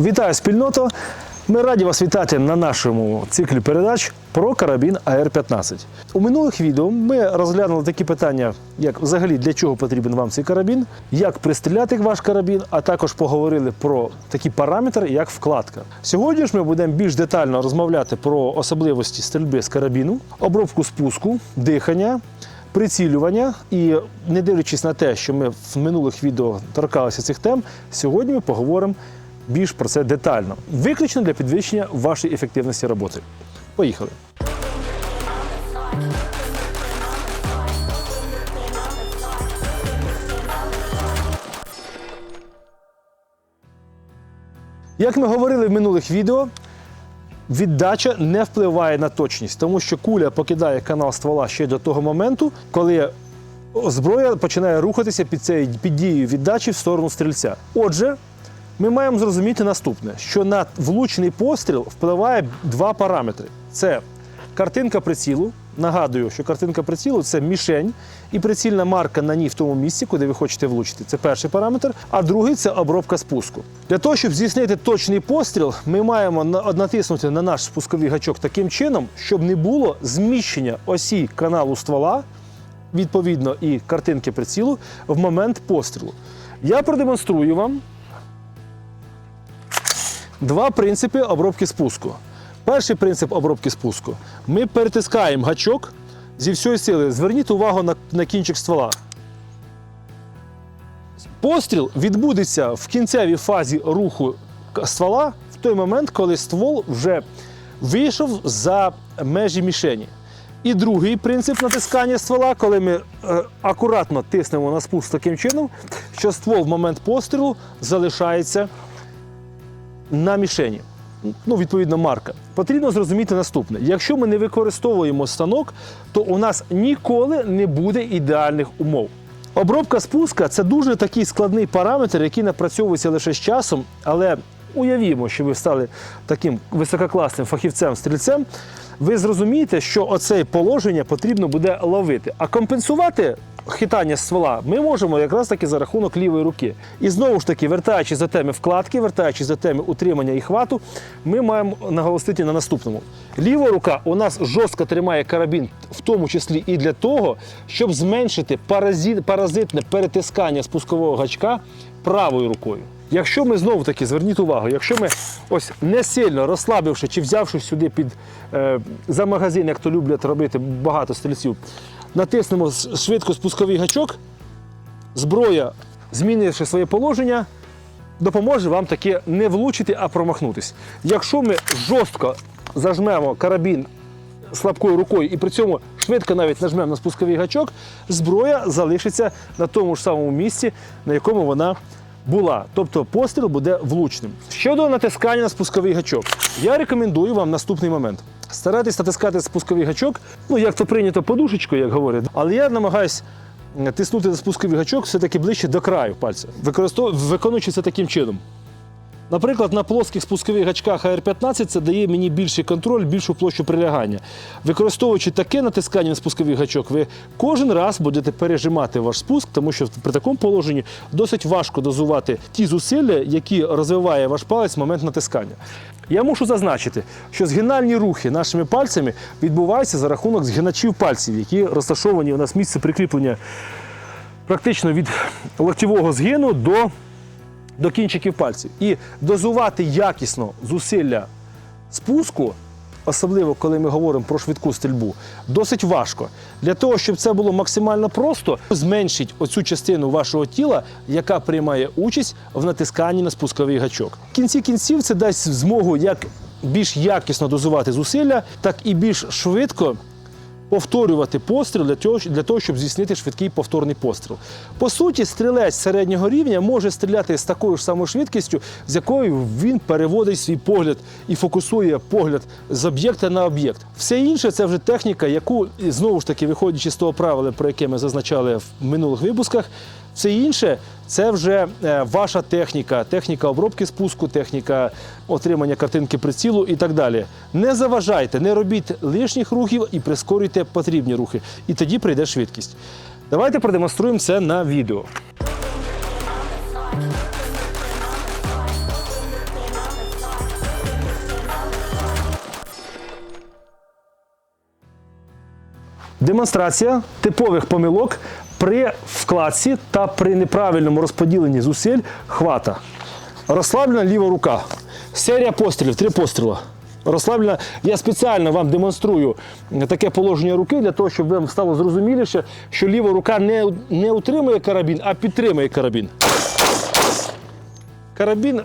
Вітаю спільноту! Ми раді вас вітати на нашому циклі передач про карабін АР-15. У минулих відео ми розглянули такі питання, як взагалі для чого потрібен вам цей карабін, як пристріляти ваш карабін, а також поговорили про такі параметри, як вкладка. Сьогодні ж ми будемо більш детально розмовляти про особливості стрільби з карабіну, обробку спуску, дихання. Прицілювання і не дивлячись на те, що ми в минулих відео торкалися цих тем, сьогодні ми поговоримо більш про це детально, виключно для підвищення вашої ефективності роботи. Поїхали. Як ми говорили в минулих відео, віддача не впливає на точність, тому що куля покидає канал ствола ще до того моменту, коли зброя починає рухатися під цією під дією віддачі в сторону стрільця. Отже, ми маємо зрозуміти наступне: що на влучний постріл впливає два параметри: це картинка прицілу. Нагадую, що картинка прицілу це мішень і прицільна марка на ній в тому місці, куди ви хочете влучити. Це перший параметр. А другий це обробка спуску. Для того, щоб здійснити точний постріл, ми маємо натиснути на наш спусковий гачок таким чином, щоб не було зміщення осі каналу ствола відповідно і картинки прицілу в момент пострілу. Я продемонструю вам два принципи обробки спуску. Перший принцип обробки спуску. Ми перетискаємо гачок зі всієї сили. Зверніть увагу на, на кінчик ствола. Постріл відбудеться в кінцевій фазі руху ствола в той момент, коли ствол вже вийшов за межі мішені. І другий принцип натискання ствола, коли ми е, акуратно тиснемо на спуск таким чином, що ствол в момент пострілу залишається на мішені. Ну, відповідно, марка. Потрібно зрозуміти наступне: якщо ми не використовуємо станок, то у нас ніколи не буде ідеальних умов. Обробка спуска це дуже такий складний параметр, який напрацьовується лише з часом, але уявімо, що ви стали таким висококласним фахівцем-стрільцем. Ви зрозумієте, що оце положення потрібно буде ловити. А компенсувати хитання ствола ми можемо якраз таки за рахунок лівої руки. І знову ж таки, вертаючись за теми вкладки, вертаючись за теми утримання і хвату, ми маємо наголосити на наступному. Ліва рука у нас жорстко тримає карабін, в тому числі і для того, щоб зменшити паразит, паразитне перетискання спускового гачка правою рукою. Якщо ми знову таки зверніть увагу, якщо ми ось не сильно розслабивши чи взявши сюди під е, за магазин, як то люблять робити багато стрільців, натиснемо швидко спусковий гачок, зброя, змінивши своє положення, допоможе вам таки не влучити, а промахнутись. Якщо ми жорстко зажмемо карабін слабкою рукою і при цьому швидко навіть нажмемо на спусковий гачок, зброя залишиться на тому ж самому місці, на якому вона була. Тобто постріл буде влучним. Щодо натискання на спусковий гачок, я рекомендую вам наступний момент. Старайтесь натискати спусковий гачок, ну як то прийнято подушечкою, як говорять, але я намагаюсь е, тиснути на спусковий гачок все-таки ближче до краю пальця, використов... виконуючи це таким чином. Наприклад, на плоских спускових гачках AR-15 це дає мені більший контроль, більшу площу прилягання. Використовуючи таке натискання на спусковий гачок, ви кожен раз будете пережимати ваш спуск, тому що при такому положенні досить важко дозувати ті зусилля, які розвиває ваш палець в момент натискання. Я мушу зазначити, що згинальні рухи нашими пальцями відбуваються за рахунок згиначів пальців, які розташовані у нас місце прикріплення практично від локтєвого згину до до кінчиків пальців. І дозувати якісно зусилля спуску, особливо коли ми говоримо про швидку стрільбу, досить важко. Для того, щоб це було максимально просто, зменшіть оцю частину вашого тіла, яка приймає участь в натисканні на спусковий гачок. В кінці кінців це дасть змогу як більш якісно дозувати зусилля, так і більш швидко повторювати постріл для того, для того, щоб здійснити швидкий повторний постріл. По суті, стрілець середнього рівня може стріляти з такою ж самою швидкістю, з якою він переводить свій погляд і фокусує погляд з об'єкта на об'єкт. Все інше це вже техніка, яку знову ж таки, виходячи з того правила, про яке ми зазначали в минулих випусках все інше це вже е, ваша техніка, техніка обробки спуску, техніка отримання картинки прицілу і так далі. Не заважайте, не робіть лишніх рухів і прискорюйте потрібні рухи. І тоді прийде швидкість. Давайте продемонструємо це на відео. Демонстрація типових помилок при вкладці та при неправильному розподіленні зусиль хвата. Розслаблена ліва рука. Серія пострілів, три постріла. Розслаблена. Я спеціально вам демонструю таке положення руки для того, щоб вам стало зрозуміліше, що ліва рука не, не утримує карабін, а підтримує карабін. Карабін,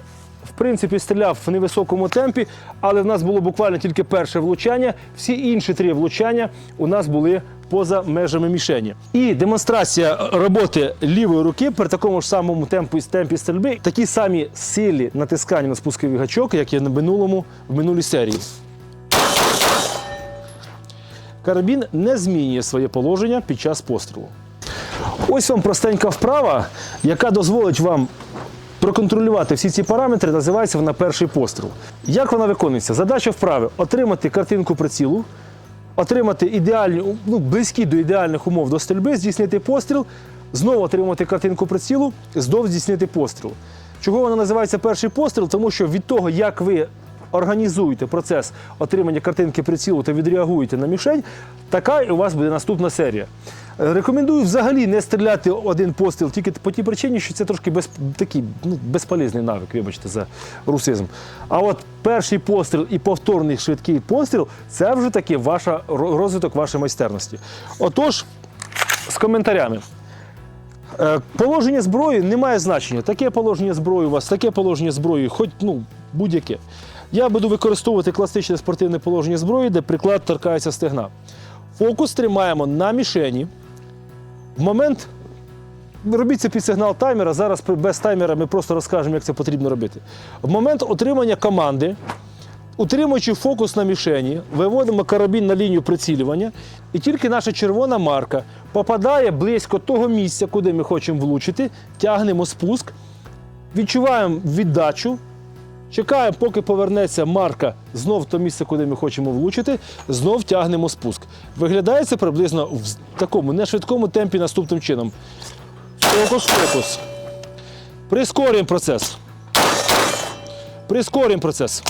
принципі, стріляв в невисокому темпі, але в нас було буквально тільки перше влучання. Всі інші три влучання у нас були поза межами мішені. І демонстрація роботи лівої руки при такому ж самому темпі, темпі стрільби, такі самі силі натискання на спусковий гачок, як і на минулому в минулій серії. Карабін не змінює своє положення під час пострілу. Ось вам простенька вправа, яка дозволить вам проконтролювати всі ці параметри, називається вона перший постріл. Як вона виконується? Задача вправи отримати картинку прицілу, отримати ідеальні, ну, близькі до ідеальних умов до стрільби, здійснити постріл, знову отримати картинку прицілу, знов здійснити постріл. Чого вона називається перший постріл? Тому що від того, як ви організуєте процес отримання картинки прицілу та відреагуєте на мішень, така і у вас буде наступна серія. Е, Рекомендую взагалі не стріляти один постріл тільки по тій причині, що це трошки без, такий ну, безполезний навик, вибачте за русизм. А от перший постріл і повторний швидкий постріл це вже таки ваша розвиток вашої майстерності. Отож, з коментарями. Е, Положення зброї не має значення. Таке положення зброї у вас, таке положення зброї, хоч ну, будь-яке. Я буду використовувати класичне спортивне положення зброї, де приклад торкається стегна. Фокус тримаємо на мішені. В момент робіть це під сигнал таймера. Зараз без таймера ми просто розкажемо, як це потрібно робити. В момент отримання команди, утримуючи фокус на мішені, виводимо карабін на лінію прицілювання, і тільки наша червона марка попадає близько того місця, куди ми хочемо влучити, тягнемо спуск, відчуваємо віддачу. Чекаємо, поки повернеться марка знов в то місце, куди ми хочемо влучити, знов тягнемо спуск. Виглядає це приблизно в такому нешвидкому темпі наступним чином. Фокус, фокус. Прискорюємо процес. Прискорюємо процес.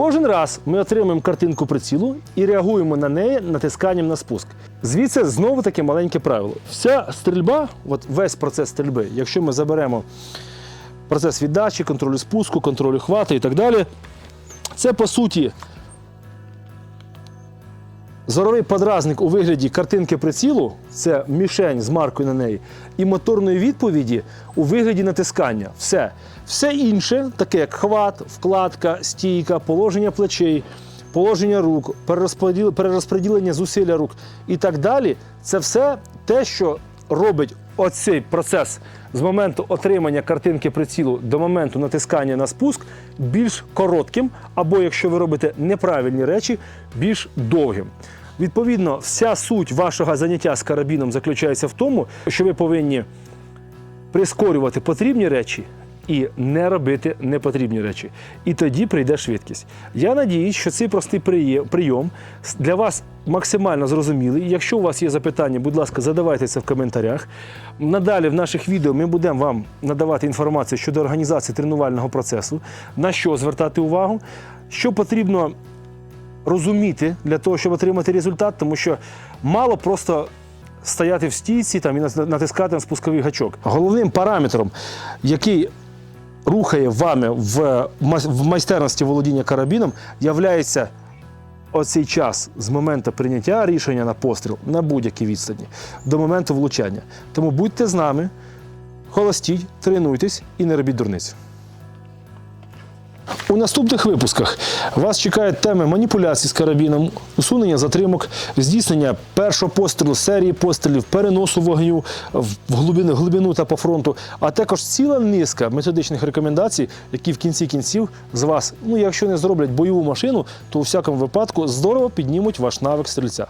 Кожен раз ми отримуємо картинку прицілу і реагуємо на неї натисканням на спуск. Звідси знову таке маленьке правило. Вся стрільба, от весь процес стрільби, якщо ми заберемо процес віддачі, контролю спуску, контролю хвату і так далі, це по суті зоровий подразник у вигляді картинки прицілу, це мішень з маркою на неї, і моторної відповіді у вигляді натискання. Все. Все інше, таке як хват, вкладка, стійка, положення плечей, положення рук, перерозподіл- перерозподілення зусилля рук і так далі, це все те, що робить оцей процес з моменту отримання картинки прицілу до моменту натискання на спуск більш коротким, або якщо ви робите неправильні речі, більш довгим. Відповідно, вся суть вашого заняття з карабіном заключається в тому, що ви повинні прискорювати потрібні речі і не робити непотрібні речі. І тоді прийде швидкість. Я надіюсь, що цей простий прийом для вас максимально зрозумілий. Якщо у вас є запитання, будь ласка, задавайте це в коментарях. Надалі в наших відео ми будемо вам надавати інформацію щодо організації тренувального процесу, на що звертати увагу, що потрібно розуміти для того, щоб отримати результат, тому що мало просто стояти в стійці там, і натискати на спусковий гачок. Головним параметром, який рухає вами в, майстерності володіння карабіном, являється оцей час з моменту прийняття рішення на постріл на будь-якій відстані до моменту влучання. Тому будьте з нами, холостіть, тренуйтесь і не робіть дурниць. У наступних випусках вас чекають теми маніпуляцій з карабіном, усунення затримок, здійснення першого пострілу, серії пострілів, переносу вогню в глибину, глибину та по фронту, а також ціла низка методичних рекомендацій, які в кінці кінців з вас, ну якщо не зроблять бойову машину, то у всякому випадку здорово піднімуть ваш навик стрільця.